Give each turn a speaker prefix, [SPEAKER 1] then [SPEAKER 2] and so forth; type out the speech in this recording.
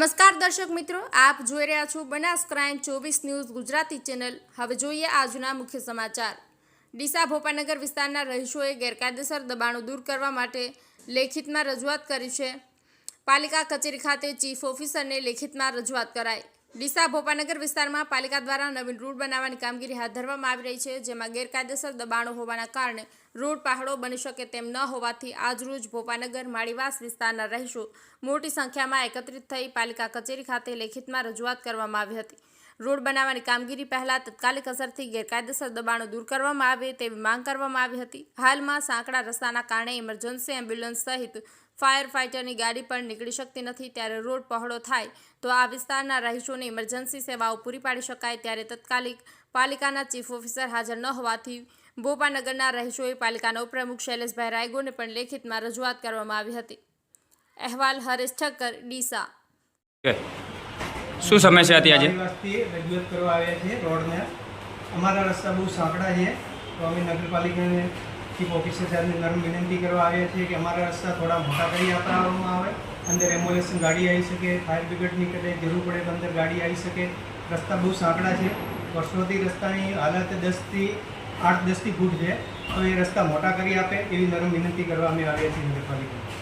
[SPEAKER 1] નમસ્કાર દર્શક મિત્રો, આપ જોઈ રહ્યા છો બનાસ ક્રાઇમ ચોવીસ ન્યૂઝ ગુજરાતી ચેનલ. હવે જોઈએ આજના મુખ્ય સમાચાર. ડીસા ભોપાનગર વિસ્તારના રહીશોએ ગેરકાયદેસર દબાણો દૂર કરવા માટે લેખિતમાં રજૂઆત કરી છે. પાલિકા કચેરી ખાતે ચીફ ઓફિસરને લેખિતમાં રજૂઆત કરાઈ. ડીસા ભોપાનગર વિસ્તારમાં પાલિકા દ્વારા નવીન રોડ બનાવવાની કામગીરી હાથ ધરવામાં આવી રહી છે, જેમાં ગેરકાયદેસર દબાણો હોવાના કારણે રોડ પહાડો બની શકે તેમ ન હોવાથી આજરોજ ભોપાનગર, માળીવાસ વિસ્તારના રહીશો મોટી સંખ્યામાં એકત્રિત થઈ પાલિકા કચેરી ખાતે લેખિતમાં રજૂઆત કરવામાં આવી હતી. રોડ બનાવવાની કામગીરી પહેલા તત્કાલિક અસરથી ગેરકાયદેસર દબાણો દૂર કરવામાં આવે તેવી માંગ કરવામાં આવી હતી. હાલમાં સાંકડા રસ્તાના કારણે ઇમરજન્સી એમ્બ્યુલન્સ સહિત ફાયર ફાઇટરની ગાડી પણ નીકળી શકતી નથી. ત્યારે રોડ પહોળો થાય તો આ વિસ્તારના રહીશોને ઇમરજન્સી સેવાઓ પૂરી પાડી શકાય. ત્યારે તત્કાલિક પાલિકાના ચીફ ઓફિસર હાજર ન હોવાથી ભોપાનગરના રહીશોએ પાલિકાના ઉપપ્રમુખ શૈલેષભાઈ રાયગોને પણ લેખિતમાં રજૂઆત કરવામાં આવી હતી. અહેવાલ હરેશ ઠક્કર, ડીસા.
[SPEAKER 2] શું સમસ્યા હતી આજે?
[SPEAKER 3] રજૂઆત કરવા આવ્યા છીએ રોડને. અમારા રસ્તા બહુ સાંકડા છે. તો અમે નગરપાલિકાને ચીફ ઓફિસર સાહેબને નરમ વિનંતી કરવા આવ્યા છીએ કે અમારા રસ્તા થોડા મોટા કરી આપવામાં આવે. અંદર એમ્બ્યુલન્સ ગાડી આવી શકે, ફાયર બ્રિગેડની કદાચ જરૂર પડે તો અંદર ગાડી આવી શકે. રસ્તા બહુ સાંકડા છે. વર્ષોથી રસ્તાની હાલત દસથી આઠ દસથી ફૂટ છે. તો એ રસ્તા મોટા કરી આપે એવી નરમ વિનંતી કરવા અમે આવ્યા છીએ નગરપાલિકા